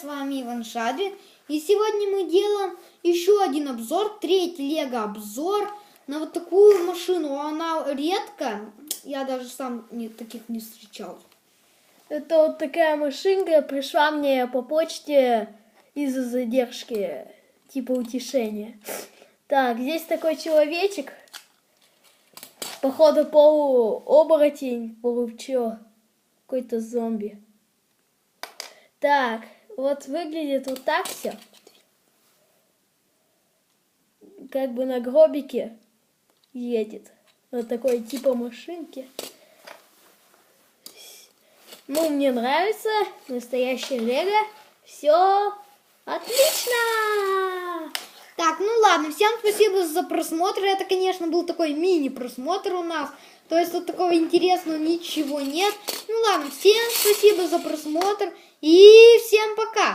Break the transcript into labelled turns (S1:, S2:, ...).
S1: с вами Иван Шадрин. И сегодня мы делаем еще один обзор, третий лего обзор на вот такую машину. Она редко, я даже сам не, таких не встречал.
S2: Это вот такая машинка пришла мне по почте из-за задержки, типа утешения. Так, здесь такой человечек, походу полуоборотень, получо, какой-то зомби. Так, вот выглядит вот так все. Как бы на гробике едет. Вот такой типа машинки. Ну, мне нравится. Настоящее лего. Все отлично!
S1: Ладно, всем спасибо за просмотр. Это, конечно, был такой мини-просмотр у нас. То есть тут такого интересного ничего нет. Ну ладно, всем спасибо за просмотр и всем пока.